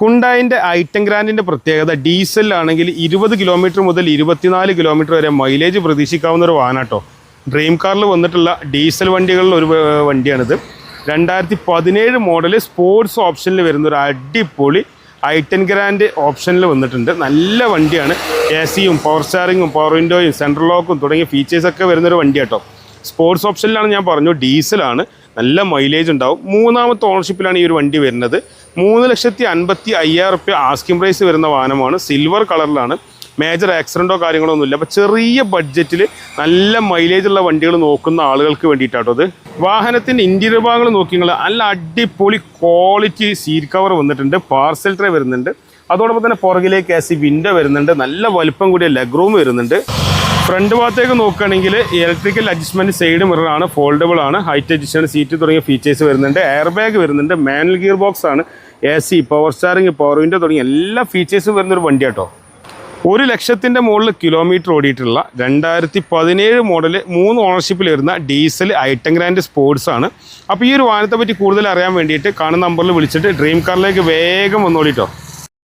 ഹുണ്ടായിന്റെ item ഗ്രാൻഡിന്റെ പ്രത്യേകത ഡീസലിലാണെങ്കിൽ ഇരുപത് kilometre മുതൽ ഇരുപത്തിനാല് കിലോമീറ്റർ വരെ മൈലേജ് പ്രതീക്ഷിക്കാവുന്ന ഒരു വാഹനാട്ടോ ഡ്രീം കാറിൽ വന്നിട്ടുള്ള ഡീസൽ വണ്ടികളിൽ ഒരു വണ്ടിയാണിത്. രണ്ടായിരത്തി പതിനേഴ് മോഡൽ സ്പോർട്സ് ഓപ്ഷനിൽ വരുന്ന ഒരു അടിപൊളി ഐറ്റൻ ഗ്രാൻഡ് ഓപ്ഷനിൽ വന്നിട്ടുണ്ട്. നല്ല വണ്ടിയാണ്. എ സിയും പവർ സ്റ്റാറിങ്ങും പവർ വിൻഡോയും സെൻട്രൽ ലോക്കും തുടങ്ങിയ ഫീച്ചേഴ്സൊക്കെ വരുന്നൊരു വണ്ടിയാട്ടോ സ്പോർട്സ് ഓപ്ഷനിലാണ് ഞാൻ പറഞ്ഞു. ഡീസലാണ്. നല്ല മൈലേജ് ഉണ്ടാവും. മൂന്നാമത്തെ ഓണർഷിപ്പിലാണ് ഈ ഒരു വണ്ടി വരുന്നത്. മൂന്ന് ലക്ഷത്തി അൻപത്തി അയ്യായിരം റുപ്യ ആസ്കിംഗ് പ്രൈസ് വരുന്ന വാഹനമാണ്. സിൽവർ കളറിലാണ് മേജർ ആക്സിഡന്റോ കാര്യങ്ങളോ ഒന്നുമില്ല. അപ്പോൾ ചെറിയ ബഡ്ജറ്റിൽ നല്ല മൈലേജ് ഉള്ള വണ്ടികൾ നോക്കുന്ന ആളുകൾക്ക് വേണ്ടിയിട്ടാട്ടോ അത് വാഹനത്തിന്റെ ഇന്റീരിയർ ഭാഗങ്ങൾ നോക്കിയാൽ നല്ല അടിപൊളി ക്വാളിറ്റി സീറ്റ് കവർ വന്നിട്ടുണ്ട്. പാർസൽ ട്രേ വരുന്നുണ്ട്. അതോടൊപ്പം തന്നെ പുറകിലേക്ക് എ സി വിൻഡോ വരുന്നുണ്ട്. നല്ല വലുപ്പം കൂടിയ ലെഗ് റൂം വരുന്നുണ്ട്. ഫ്രണ്ട് ഭാഗത്തേക്ക് നോക്കുകയാണെങ്കിൽ ഇലക്ട്രിക്കൽ അഡ്ജസ്റ്റ്മെന്റ് സൈഡ് മിറർ ആണ് ഫോൾഡബിൾ ആണ് ഹൈറ്റ് അഡ്ജസ്റ്റ് സീറ്റ് തുടങ്ങിയ ഫീച്ചേഴ്സ് വരുന്നുണ്ട്. എയർ ബാഗ് വരുന്നുണ്ട് മാനുവൽ ഗിയർ ബോക്സ് ആണ് A C power steering power window തുടങ്ങിയ എല്ലാ ഫീച്ചേഴ്സും വരുന്നൊരു വണ്ടി കേട്ടോ. ഒരു ലക്ഷത്തിന്റെ മുകളിൽ കിലോമീറ്റർ ഓടിയിട്ടുള്ള രണ്ടായിരത്തി പതിനേഴ് മോഡൽ മൂന്ന് ഓണർഷിപ്പിൽ വരുന്ന ഡീസൽ ഐറ്റം ഗ്രാൻഡ് സ്പോർട്സ് ആണ്. അപ്പോൾ ഈ ഒരു വാഹനത്തെ പറ്റി കൂടുതൽ അറിയാൻ വേണ്ടിയിട്ട് കാണുന്ന നമ്പറിൽ വിളിച്ചിട്ട് ഡ്രീം കാറിലേക്ക് വേഗം വന്നോളിട്ടോ.